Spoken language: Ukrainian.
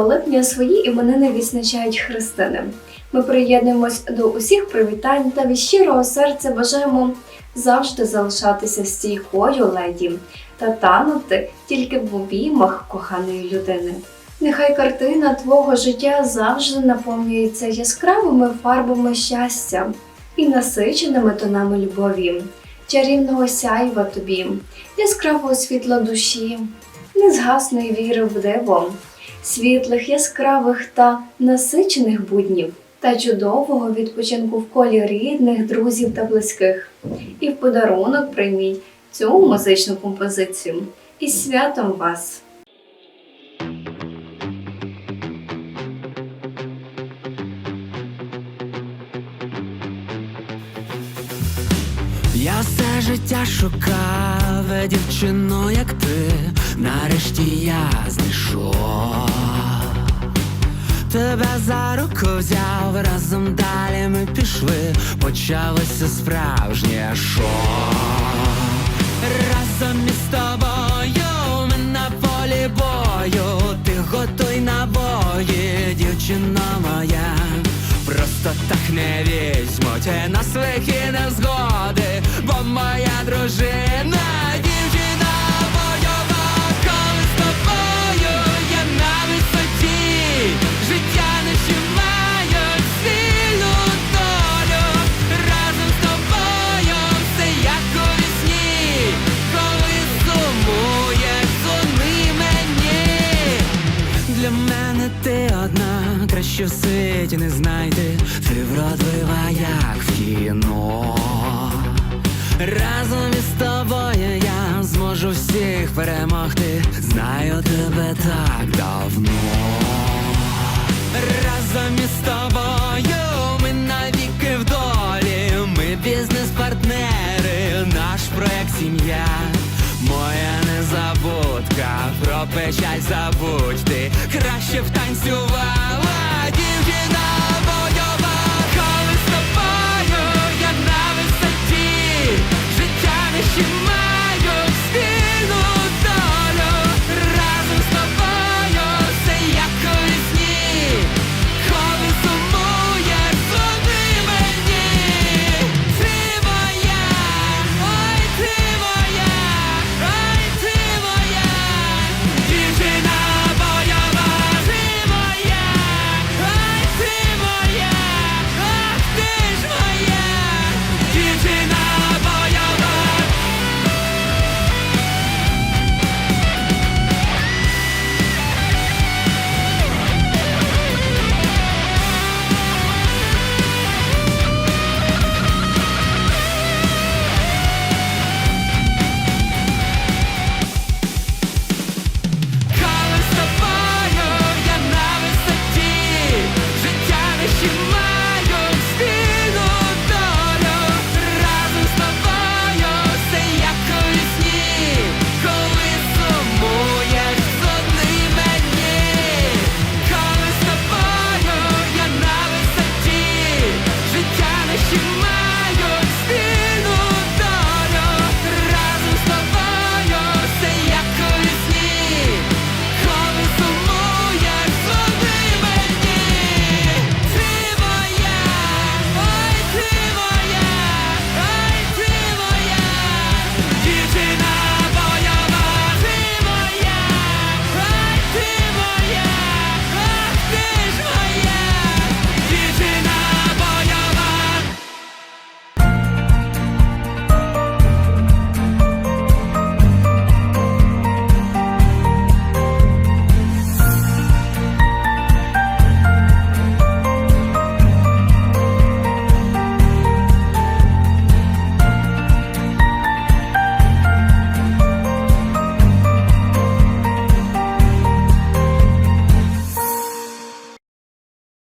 липня свої іменини відзначають христини. Ми приєднуємось до усіх привітань та від щирого серця бажаємо завжди залишатися стійкою леді та танути тільки в обіймах коханої людини. Нехай картина твого життя завжди наповнюється яскравими фарбами щастя і насиченими тонами любові, чарівного сяйва тобі, яскравого світла душі, незгасної віри в диво, світлих, яскравих та насичених буднів та чудового відпочинку в колі рідних, друзів та близьких. І в подарунок прийміть цю музичну композицію. І святом вас! Я все життя шукав дівчину, як ти, нарешті я знайшов. Тебе за руку взяв, разом далі ми пішли, почалося справжнє шоу. Разом із тобою ми на полі бою, ти готуй набої, дівчина моя. Просто не візьмуть на свої незгоди, бо моя дружина Для мене ти одна, краще в світі не знайти, ти вродлива, як в кіно. Разом із тобою я зможу всіх перемогти, знаю тебе так давно. Разом із тобою ми навіки в долі, ми бізнес-партнери, наш проект сім'я. печаль забудь ти краще втанцювала дівчина, будь